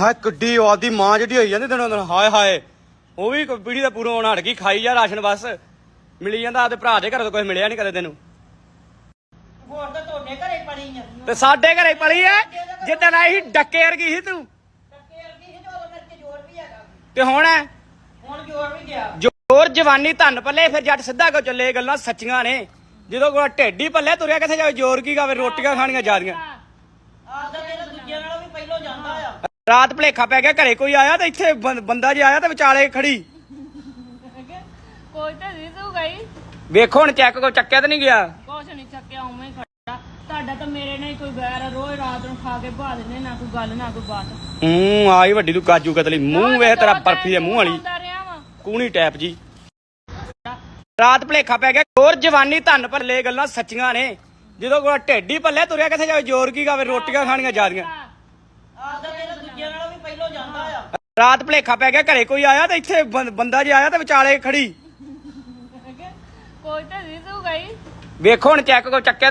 ਹਾਂ ਕਿੱਡੀ ਆਦੀ ਮਾਂ ਜਿਹੜੀ ਹੋਈ ਜਾਂਦੀ ਦਿਨੋਂ ਦਿਨ ਹਾਏ ਹਾਏ। ਉਹ ਵੀ ਪੀੜੀ ਦਾ ਪੂਰਾ ਹੋਣਾ ਹਟ ਗਈ ਖਾਈ ਜਾ ਰਾਸ਼ਨ ਬਸ। ਮਿਲੀ ਜਾਂਦਾ ਆਪਦੇ ਭਰਾ ਦੇ ਘਰੋਂ ਤਾਂ ਕੁਝ ਮਿਲਿਆ ਨਹੀਂ ਕਦੇ ਤੈਨੂੰ। ਹੋਰ ਤਾਂ ਤੁਹਾਡੇ ਘਰੇ ਪੜੀ ਆ। ਤੇ ਸਾਡੇ ਘਰੇ ਪਲੀ ਐ ਜਿੱਦਣ ਆਈ ਡੱਕੇ ਵਰਗੀ ਸੀ ਤੂੰ। ਟੱਕੇ ਵਰਗੀ ਸੀ ਤੇ ਉਦੋਂ ਮੇਰੇ ਤੇ ਜ਼ੋਰ ਵੀ ਹੈਗਾ ਤੇ ਹੁਣ ਐ? ਹੁਣ ਜ਼ੋਰ ਵੀ ਗਿਆ। ਜੋਰ ਜਵਾਨੀ ਧੰਨ ਪੱਲੇ ਫਿਰ ਜੱਟ ਸਿੱਧਾ ਕੋ ਚੱਲੇ? ਇਹ ਗੱਲਾਂ ਸੱਚੀਆਂ ਨੇ। ਜਦੋਂ ਕੋਈ ਢੇਡੀ ਪੱਲੇ ਤੁਰਿਆ ਕਿੱਥੇ ਜਾਵੇ? ਜ਼ੋਰ ਕੀ ਗਾਵੇ ਰੋਟੀਆਂ ਖਾਣੀਆਂ ਜਾਦੀਆਂ ਆਪਦਾ ਤੇਰਾ ਦੂਜਿਆਂ ਨਾਲੋਂ ਵੀ ਪਹਿਲੋਂ ਜਾਂਦਾ ਆ ਰਾਤ ਭਲੇਖਾ ਪੈ ਗਿਆ ਘਰੇ ਕੋਈ ਆਇਆ ਤੇ ਇੱਥੇ ਬੰ- ਬੰਦਾ ਜੇ ਆਇਆ ਤੇ ਵਿਚਾਲੇ ਖੜੀ। ਕੋਈ ਤਾਂ ਨਹੀਂ ਤੂੰ ਗਈ। ਵੇਖੋ ਹੁਣ ਚੈੱਕ ਕੋ ਚੱਕਿਆ ਤੇ ਨਹੀਂ ਗਿਆ। ਕੁਛ ਨਹੀਂ ਚੱਕਿਆ ਉਵੇਂ ਹੀ ਖੜਾ ਤੁਹਾਡਾ ਤਾਂ ਮੇਰੇ ਨਾਲ ਹੀ ਕੋਈ ਵੈਰ ਆ ਰੋਜ਼ ਰਾਤ ਨੂੰ ਖਾ ਕੇ ਭਾ ਦਿੰਦੇ ਨਾ ਕੋਈ ਗੱਲ ਨਾ ਕੋਈ ਬਾਤ। ਹੂੰ ਆਈ ਵੱਡੀ ਤੂੰ ਕਾਜੂ ਕਤਲੀ। ਮੂੰਹ ਵੇਖ ਤੇਰਾ ਬਰਫੀ ਦੇ ਮੂੰਹ ਵਾਲੀ। ਆਉਂਦਾ ਰਿਹਾ ਵਾਂ। ਕੂਣੀ ਟੈਪ ਜੀ। ਰਾਤ ਭਲੇਖਾ ਪੈ ਗਿਆ ਹੋਰ ਜਵਾਨੀ ਧੰਨ ਪੱਲੇ ਗੱਲਾਂ ਸੱਚੀਆਂ ਨੇ। ਜਦੋਂ ਕੋਈ ਢੇਡੀ ਪੱਲੇ ਤੁਰਿਆ ਕਿੱਥੇ ਜਾਵੇ ਜ਼ੋਰ ਕੀ ਗਾਵੇ ਰੋਟੀਆਂ ਖਾਣੀਆਂ ਜਾਦੀਆਂ ਆਪਦਾ ਤੇਰਾ ਦੂਜਿਆਂ ਨਾਲੋਂ ਵੀ ਪਹਿਲੋਂ ਜਾਂਦਾ ਆ ਰਾਤ ਭਲੇਖਾ ਪੈ ਗਿਆ ਘਰੇ ਕੋਈ ਆਇਆ ਤੇ ਇੱਥੇ ਬੰ- ਬੰਦਾ ਜੇ ਆਇਆ ਤੇ ਵਿਚਾਲੇ ਖੜੀ। ਕੋਈ ਤਾਂ ਨਹੀਂ ਤੂੰ ਗਈ ਵੇਖੋ ਹੁਣ ਚੈੱਕ ਕੋ ਚੱਕਿਆ ਤੇ